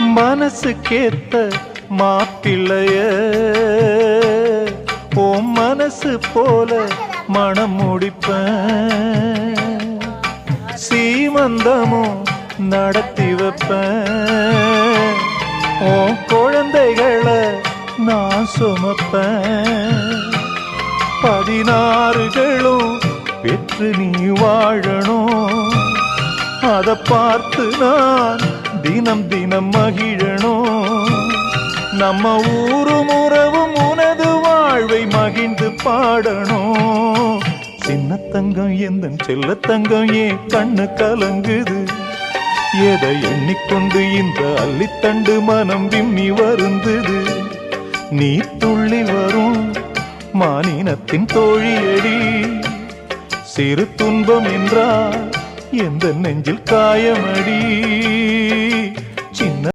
மனசுக்கேத்த மாப்பிள்ளைய. ஓ மனசு போல மனம் முடிப்பேன். சீமந்தமும் நடத்தி வைப்பேன். ஓ குழந்தைகளை நான் சுமப்பேன். பதினாறுகளும் பெற்று நீ வாழணும். அதை பார்த்து நான் தினம் தினம் மகிழணும் நம்ம ஊரும் உறவும் உனது வாழ்வை மகிழ்ந்து பாடணும் சின்ன தங்கம் எந்த செல்ல தங்கம் ஏன் கண்ணு கலங்குது? எதை எண்ணிக்கொண்டு இந்த அள்ளித்தண்டு மனம் விம்மி வருந்தது? நீ துள்ளி வரும் மானினத்தின் தோழியடி சிறு துன்பம் என்றால் எந்த நெஞ்சில் காயமடி?